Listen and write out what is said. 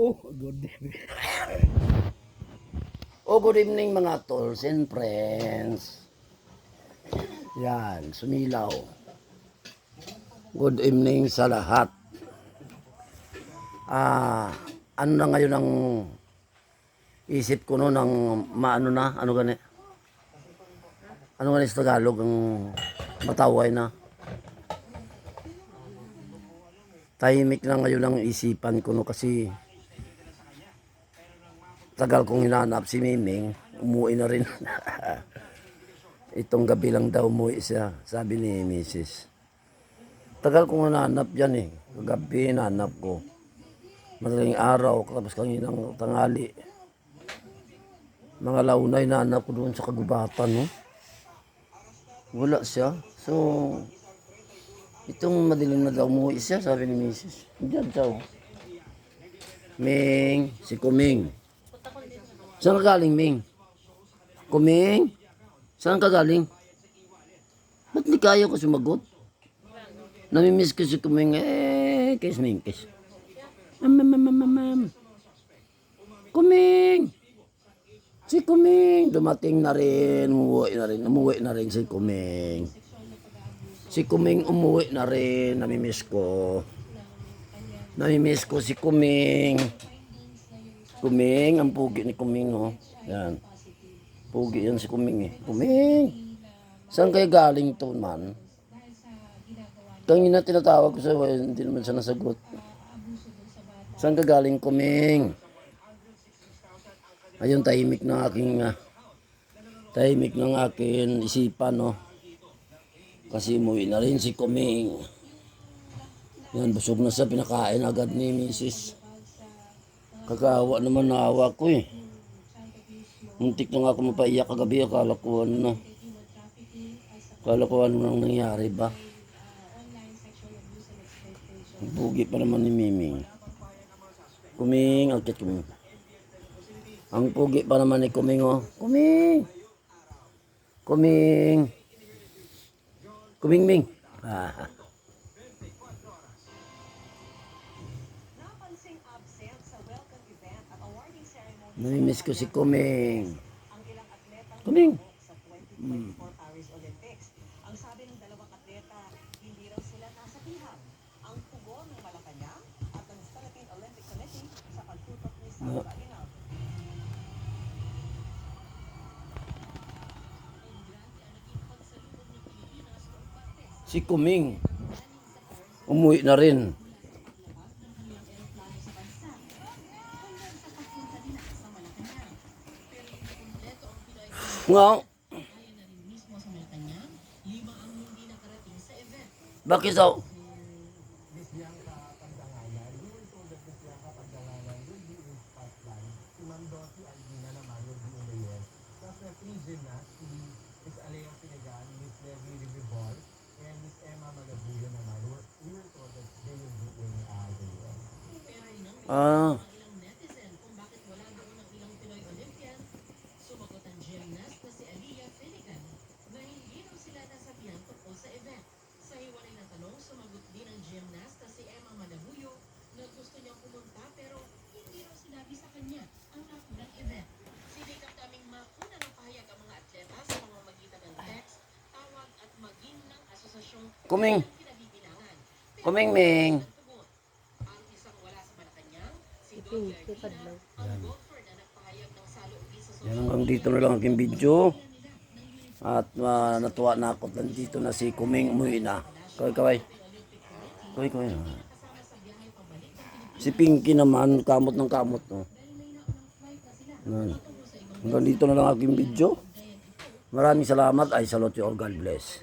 Oh, good evening. Oh, good evening mga tolls and friends. Yan, sumilaw. Good evening sa lahat. Ah, ano na ngayon ang isip ko no ng maano na, ano gani? Ano gani sa Tagalog ang mataway na? Tahimik na ngayon ang isipan ko no kasi tagal kong hinanap si Miming, umuwi na rin. Itong gabi lang daw umuwi siya, sabi ni Mrs. Tagal kong hinanap yan eh. Kagabi hinanap ko. Madaling araw, tapos kanginang tangali. Mga launay hinanap ko doon sa kagubatan, no? Wala siya. So, itong madilim na daw umuwi siya, sabi ni Mrs. Diyan oh. Ming, si Kuming. Saan ka galing, Ming? Kuming? Saan ka galing? Ba't di kaya ko sumagot? Namimiss ko si Kuming. Eh, kiss Ming, kiss. Mam, mam, mam, mam, mam. Kuming! Si Kuming! Dumating na rin. Umuwi na rin. Umuwi na rin si Kuming. Si Kuming umuwi na rin. Namimiss ko. Namimiss ko si Kuming. Kuming, ang pugi ni Kuming, no? Yan. Pugi yan si Kuming, eh. Kuming! Saan kayo galing to, man? Kanina tinatawag ko sa hindi naman siya nasagot. Saan ka galing, Kuming? Ayun, tahimik ng aking, ah, tahimik ng aking isipan, no? Kasi umuwi na rin si Kuming. Yan, busog na siya, pinakain agad ni Mrs. Kakawa naman naawa ko eh. Muntik na nga ako mapaiyak kagabi. Akala ko ano na. Akala ko ano nang nangyari ba. Bugi pa naman ni Miming. Kuming, cute kuming. Ang pugi pa naman ni Kuming oh. Kuming! Kuming! Kuming Ming! Ah. Namimiss ko si Kuming. Kuming. Hmm. Ang sabi ng dalawang atleta, hindi raw sila nasa pihak. Ang pugo ng Malacanang at ang Philippine Olympic Committee sa pagtutok ni Sara Bainal. Si Kuming. Umuwi na rin. Nga. Bakit daw? Ah. Sumagot ang gymnast na si Aliyah Finigan na hindi raw sila nasabihan tungkol sa event. Sa hiwalay na tanong, sumagot din ang gymnast na si Emma Malabuyo na gusto niyang pumunta pero hindi raw sinabi sa kanya ang nakunang event. Sinikap kaming makuna ng pahayag ang mga atleta sa pamamagitan ng text, tawag at maging ng asosasyong Kuming. kinabibilangan. Kuming Ming. Tugon. Ang isang wala sa Malacanang, si Dolly Ardina, ang golfer na nagpahayag ng saloogi sa Yan hanggang dito na lang aking video. At ah, natuwa na ako. Nandito na si Kuming umuwi na. Kaway, kaway. Kaway, kaway. Si Pinky naman, kamot ng kamot. No? Yan. Hanggang dito na lang aking video. Maraming salamat. I salute you all. God bless.